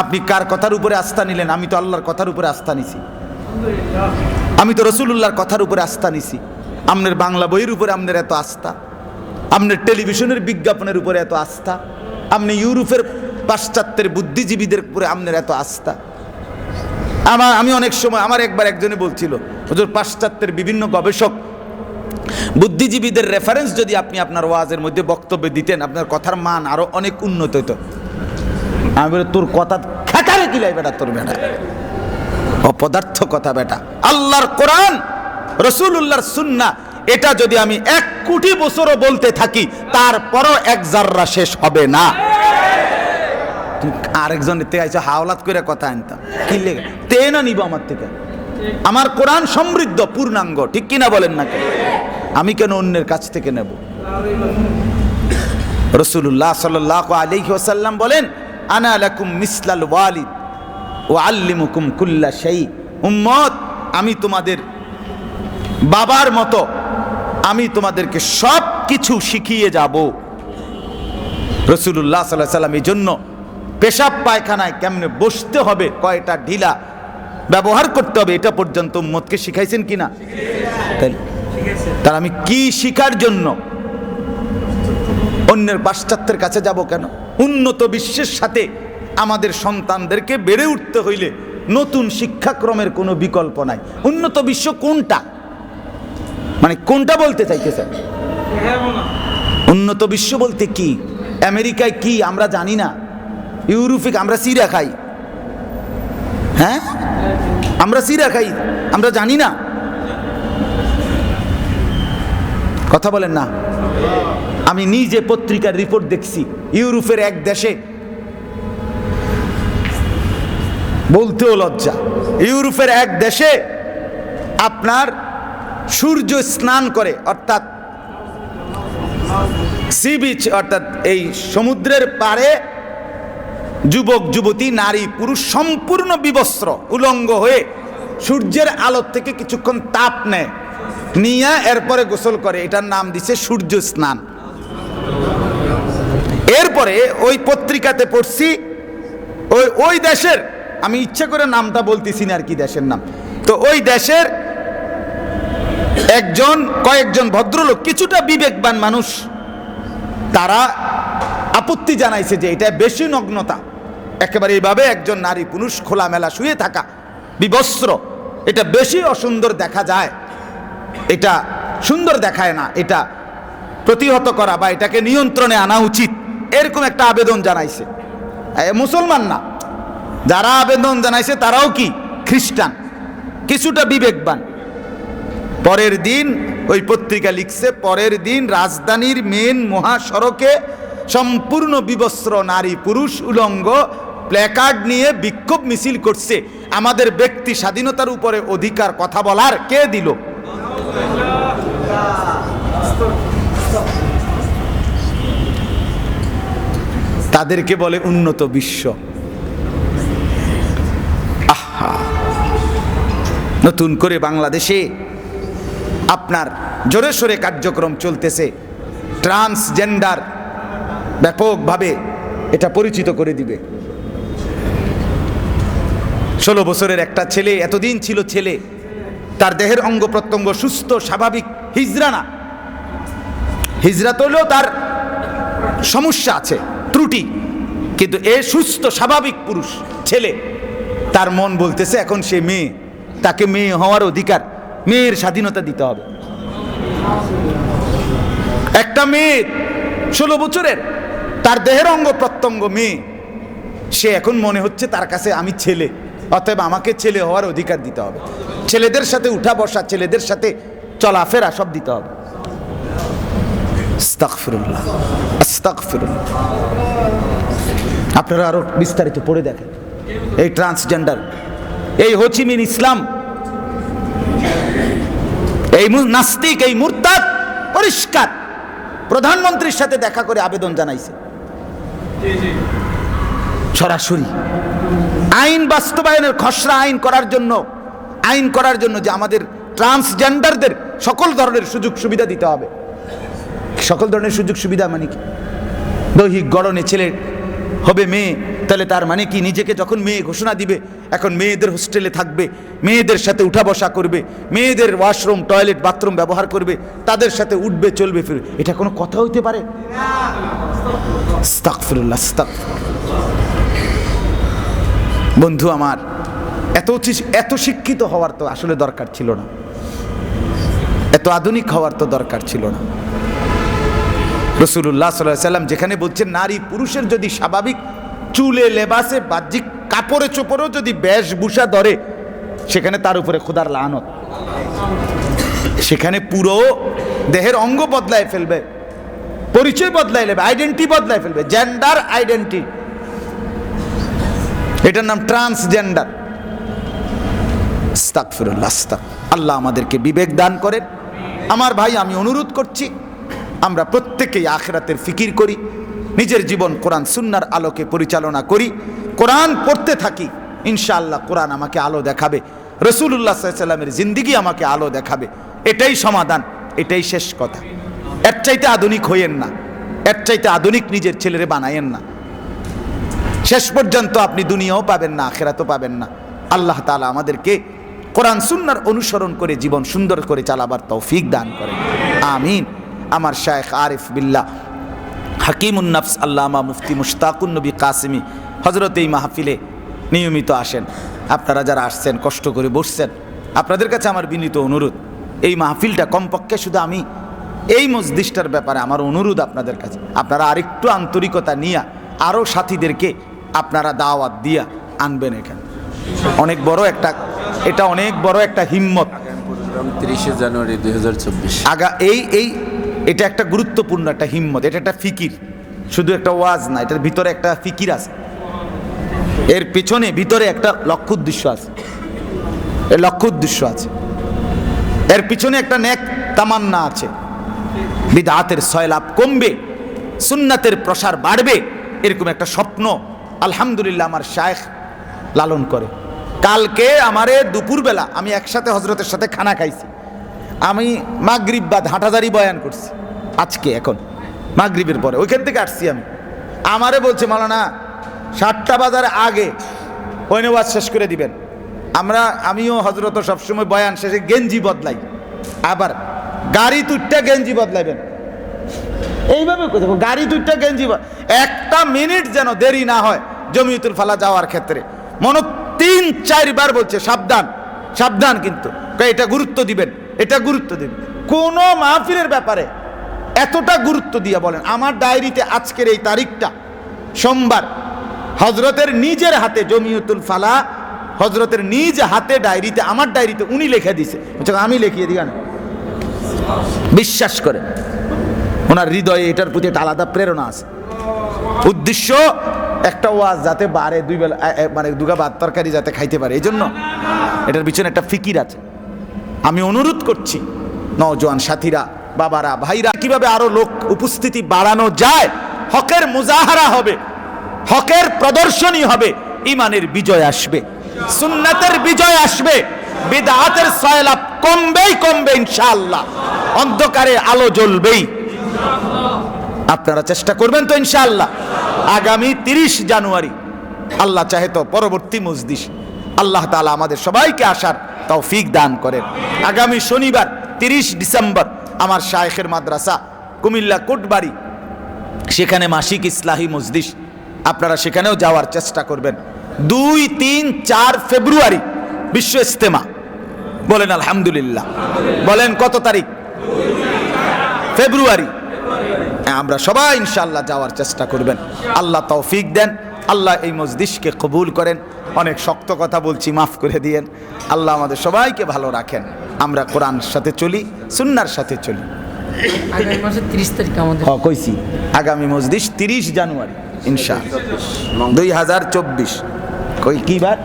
আপনি কার কথার উপরে আস্থা নিলেন? আমি তো আল্লাহর কথার উপরে আস্থা নিছি। আমি তো রসুল্লাহর কথার উপরে আস্থা নিছি। আপনার বাংলা বইয়ের উপরে আপনার এত আস্থা। আপনার টেলিভিশনের বিজ্ঞাপনের উপরে এত আস্থা। আপনি ইউরোপের পাশ্চাত্যের বুদ্ধিজীবীদের উপরে আপনার এত আস্থা। আমার আমি অনেক সময় আমার একবার একজনে বলছিল, হুজুর, পাশ্চাত্যের বিভিন্ন গবেষক, বুদ্ধিজীবীদের রেফারেন্স যদি আপনি আপনার ওয়াজের মধ্যে বক্তব্য দিতেন, আপনার কথার মান আরও অনেক উন্নত হতো আমি বলি, তোর কথা খেকারে কিলাই বেটা, তোর বেটা? অপদার্থ কথা বেটা। আল্লাহর কোরআন রসুল্লাহর সুন্না, এটা যদি আমি এক কোটি বছরও বলতে থাকি, তারপরও এক জাররা শেষ হবে না। তুমি আরেকজনের থেকে হাওলাত করে কথা আনতাম কি লেগে? তে না নিব আমার থেকে। আমার কোরআন সমৃদ্ধ, পূর্ণাঙ্গ, ঠিক কিনা বলেন না কেন আমি কেন অন্যের কাছ থেকে নেব? রসুল্লাহ সাল্লাহ আলাইহি ওসাল্লাম বলেন আনা লাকুম মিসলাল ওয়ালিদ ও আল্লিমুকুম কুল্লা সেই উম্মত, আমি তোমাদের বাবার মতো আমি তোমাদেরকে সব কিছু শিখিয়ে যাব। রসুল্লাহ সাল্লাহ সাল্লাম এই জন্য পেশাব পায়খানায় কেমনে বসতে হবে, কয়টা ঢিলা ব্যবহার করতে হবে, এটা পর্যন্ত উম্মতকে শিখাইছেন কিনা? তাই। তার আমি কি শিকার জন্য অন্যের পাশ্চাত্যের কাছে যাব কেন? উন্নত বিশ্বের সাথে আমাদের সন্তানদেরকে বেড়ে উঠতে হইলে নতুন শিক্ষাক্রমের কোনো বিকল্প নাই। উন্নত বিশ্ব কোনটা? মানে কোনটা বলতে চাইতেছে উন্নত বিশ্ব বলতে কি? আমেরিকায় কি আমরা জানি না? ইউরোপে আমরা সিরা খাই। হ্যাঁ? আমরা সিরা খাই। আমরা জানি না। কথা বলেন না। আমি নিজে পত্রিকার রিপোর্ট দেখছি। ইউরোপের এক দেশে। বলতেও লজ্জা। ইউরোপের এক দেশে আপনার সূর্য স্নান করে, অর্থাৎ সি বিচ অর্থাৎ এই সমুদ্রের পাড়ে যুবক, যুবতী, নারী, পুরুষ সম্পূর্ণ বিবস্ত্র, উলঙ্গ হয়ে সূর্যের আলো থেকে কিছুক্ষণ তাপ নেয়, নিয়ে এরপরে গোসল করে। এটার নাম দিছে সূর্য স্নান। এরপরে ওই পত্রিকাতে পড়ছি, ওই ওই দেশের, আমি ইচ্ছে করে নামটা বলতেছি না আর কি দেশের নাম। তো ওই দেশের একজন, কয়েকজন ভদ্রলোক, কিছুটা বিবেকবান মানুষ, তারা আপত্তি জানাইছে যে এটা বেশি নগ্নতা। একেবারে এইভাবে একজন নারী পুরুষ খোলামেলা শুয়ে থাকা, বিবস্ত্র, এটা বেশি অসুন্দর দেখা যায়। এটা সুন্দর দেখায় না, এটা প্রতিহত করা বা এটাকে নিয়ন্ত্রণে আনা উচিত। এরকম একটা আবেদন জানাইছে। মুসলমান না। যারা আবেদন জানাইছে তারাও কি? খ্রিস্টান। কিছুটা বিবেকবান। পরের দিন ওই পত্রিকা লিখছে, পরের দিন রাজধানীর মেন মহাসড়কে সম্পূর্ণ বিবস্ত্র নারী, পুরুষ, উলঙ্গ, প্ল্যাকার্ড নিয়ে বিক্ষোভ মিছিল করছে। আমাদের ব্যক্তি স্বাধীনতার উপরে অধিকার কথা বলার কে দিল? তাদেরকে বলে উন্নত বিশ্ব। আহা। নতুন করে বাংলাদেশে আপনার জোরে সোরে কার্যক্রম চলতেছে। ট্রান্সজেন্ডার ব্যাপকভাবে এটা পরিচিত করে দিবে। ষোলো বছরের একটা ছেলে, এতদিন ছিল ছেলে, তার দেহের অঙ্গ প্রত্যঙ্গ সুস্থ, স্বাভাবিক, হিজরা না। হিজরা তোলেও তার সমস্যা আছে। ত্রুটি কিন্তু এ সুস্থ, স্বাভাবিক পুরুষ, ছেলে, তার মন বলতেছে, এখন সে মেয়ে, তাকে মেয়ে হওয়ার অধিকার, মেয়ের স্বাধীনতা দিতে হবে। একটা মেয়ে ষোলো বছরের, তার দেহের অঙ্গ প্রত্যঙ্গ মেয়ে, সে এখন মনে হচ্ছে তার কাছে আমি ছেলে, অতএব আমাকে ছেলে হওয়ার অধিকার দিতে হবে। ছেলেদের সাথে উঠা বসা, ছেলেদের সাথে চলাফেরা সব দিতে হবে। আস্তাগফিরুল্লাহ আস্তাগফিরুল্লাহ। আপনারা আরও বিস্তারিত পড়ে দেখেন। এই ট্রান্সজেন্ডার এই হোচিমিন ইসলাম, এই নাস্তিক, এই মুরতাদ পরিষ্কার। প্রধানমন্ত্রীর সাথে দেখা করে আবেদন জানাইছে। সরাসরি। আইন বাস্তবায়নের খসড়া আইন করার জন্য, আইন করার জন্য যে আমাদের ট্রান্সজেন্ডারদের সকল ধরনের সুযোগ সুবিধা দিতে হবে। সকল ধরনের সুযোগ সুবিধা মানে কি? দৈহিক গড়নে ছেলে হবে মেয়ে, তাহলে তার মানে কি? নিজেকে যখন মেয়ে ঘোষণা দিবে, এখন মেয়েদের হোস্টেলে থাকবে, মেয়েদের সাথে উঠা বসা করবে, মেয়েদের ওয়াশরুম, টয়লেট, বাথরুম ব্যবহার করবে, তাদের সাথে উঠবে, চলবে, ফিরবে। এটা কোনো কথা হইতে পারে। বন্ধু আমার, এত এত শিক্ষিত হওয়ার তো আসলে দরকার ছিল না। এত আধুনিক হওয়ার তো দরকার ছিল না। রসুল্লাহ সাল্লাহ সাল্লাম যেখানে বলছেন, নারী পুরুষের যদি স্বাভাবিক চুলে, লেবাসে, বাহ্যিক কাপড়ে, চোপড়েও যদি বেশভূষা ধরে, সেখানে তার উপরে খোদার লানত। সেখানে পুরো দেহের অঙ্গ বদলায় ফেলবে, পরিচয় বদলাই নেবে আইডেন্টি বদলাই ফেলবে জেন্ডার আইডেন্টি এটার নাম ট্রান্সজেন্ডার। আল্লাহ আমাদেরকে বিবেক দান করেন। আমার ভাই, আমি অনুরোধ করছি আমরা প্রত্যেকেই আখেরাতের ফিকির করি, নিজের জীবন কোরআন সুন্নার আলোকে পরিচালনা করি, কোরআন পড়তে থাকি, ইনশাআল্লাহ কোরআন আমাকে আলো দেখাবে রসুল্লাহ সাল্লামের জিন্দিগি আমাকে আলো দেখাবে, এটাই সমাধান, এটাই শেষ কথা। এর চাইতে আধুনিক হইয়েন না, এর চাইতে আধুনিক নিজের ছেলেরে বানাইয়েন না। শেষ পর্যন্ত আপনি দুনিয়াও পাবেন না, আখেরাতও পাবেন না। আল্লাহ তাআলা আমাদেরকে কোরআন সুন্নার অনুসরণ করে জীবন সুন্দর করে চালাবার তৌফিক দান করেন। আমিন। আমার শায়েখ আরিফ বিল্লাহ হাকিমুন্নাফস আল্লামা মুফতি মুশতাকুন নবী কাসিমি হজরত এই মাহফিলে নিয়মিত আসেন। আপনারা যারা আসছেন কষ্ট করে বসছেন আপনাদের কাছে আমার বিনীত অনুরোধ এই মাহফিলটা কমপক্ষে শুধু আমি এই মসজিদটার ব্যাপারে আমার অনুরোধ আপনাদের কাছে। আপনারা আরেকটু আন্তরিকতা নিয়ে আরও সাথীদেরকে আপনারা দাওয়াত দিয়া আনবেন এখানে। অনেক বড় একটা এটা অনেক বড় একটা হিম্মত। তিরিশে জানুয়ারি দুই হাজার চব্বিশ। আগা এই এই এটা একটা গুরুত্বপূর্ণ একটা হিম্মত, এটা একটা ফিকির। শুধু একটা ওয়াজ না, এটার ভিতরে একটা ফিকির আছে। এর পেছনে ভিতরে একটা লক্ষ্য উদ্দেশ্য আছে। এর লক্ষ্য উদ্দেশ্য আছে। এর পিছনে একটা নেক তামান্না আছে। বিদাতের সয়লাভ কমবে, সুন্নাতের প্রসার বাড়বে, এরকম একটা স্বপ্ন আলহামদুলিল্লাহ আমার শায়েখ লালন করে। কালকে আমারে দুপুরবেলা আমি একসাথে হজরতের সাথে খানা খাইছি। আমি মাগরিব বাদ হাঁটাদারি বয়ান করছি, আজকে এখন, মাগরিবের পরে, ওইখান থেকে আসছি আমি। আমারে বলছে মালানা সাতটা বাজার আগে ওয়াজ শেষ করে দিবেন। আমরা, আমিও হজরত সবসময় বয়ান শেষে গেঞ্জি বদলাই, আবার গাড়ি তুটটা গেঞ্জি বদলাইবেন। এইভাবে গাড়ি দুইটা গেঞ্জি একটা মিনিট যেন দেরি না হয় জমিয়তুল ফালা যাওয়ার ক্ষেত্রে। মনে তিন, চারবার বলছে, সাবধান সাবধান কিন্তু। এটা গুরুত্ব দিবেন। এটা গুরুত্ব দিবেন কোন মাহফিলের ব্যাপারে এতটা গুরুত্ব দিয়ে বলেন, আমার ডায়েরিতে আজকের এই তারিখটা, সোমবার হজরতের নিজের হাতে জমিয়তুল ফালা হজরতের নিজ হাতে ডায়েরিতে, আমার ডায়েরিতে উনি লিখে দিছে। আমি লিখিয়ে দিই না বিশ্বাস করে ওনার হৃদয়ে এটার প্রতি একটা আলাদা প্রেরণা আছে। উদ্দেশ্য, একটা ওয়াজ যাতে বাড়ে দুই বেলা মানে দুগা ভাত তরকারি যাতে খাইতে পারে এই জন্য এটার পিছনে একটা ফিকির আছে। আমি অনুরোধ করছি, নওজোয়ান সাথীরা, বাবারা, ভাইরা, কীভাবে আরও লোক উপস্থিতি বাড়ানো যায়? হকের মুজাহারা হবে, হকের প্রদর্শনী হবে, ইমানের বিজয় আসবে, সুন্নাতের বিজয় আসবে, বিদাতের সয়লাভ কমবেই কমবে ইনশাআল্লাহ, অন্ধকারে আলো জ্বলবেই। আপনারা চেষ্টা করবেন তো ইনশাআল্লাহ, আগামী তিরিশ জানুয়ারি, আল্লাহ চাহে তো পরবর্তী মজদিস আল্লাহ তাআলা আমাদের সবাইকে আসার তৌফিক দান করেন। আগামী শনিবার, তিরিশ ডিসেম্বর, আমার শায়েখের মাদ্রাসা, কুমিল্লা কোটবাড়ি। সেখানে মাসিক ইসলাহি মজদিস আপনারা সেখানেও যাওয়ার চেষ্টা করবেন। দুই, তিন, চার ফেব্রুয়ারি, বিশ্ব ইস্তেমা বলেন আলহামদুলিল্লাহ। বলেন কত তারিখ? ফেব্রুয়ারি। আমরা সবাই ইনশাল্লাহ যাওয়ার চেষ্টা করবেন। আল্লাহ তৌফিক দেন। আল্লাহ এই মসজিদকে কবুল করেন। অনেক শক্ত কথা বলছি মাফ করে দিয়েন। আল্লাহ আমাদের সবাইকে ভালো রাখেন। আমরা কোরআন সাথে চলি সুন্নার সাথে চলি। কইছি। আগামী মসজিদ তিরিশ জানুয়ারি ইনশা দুই হাজার চব্বিশ। কই কি বার?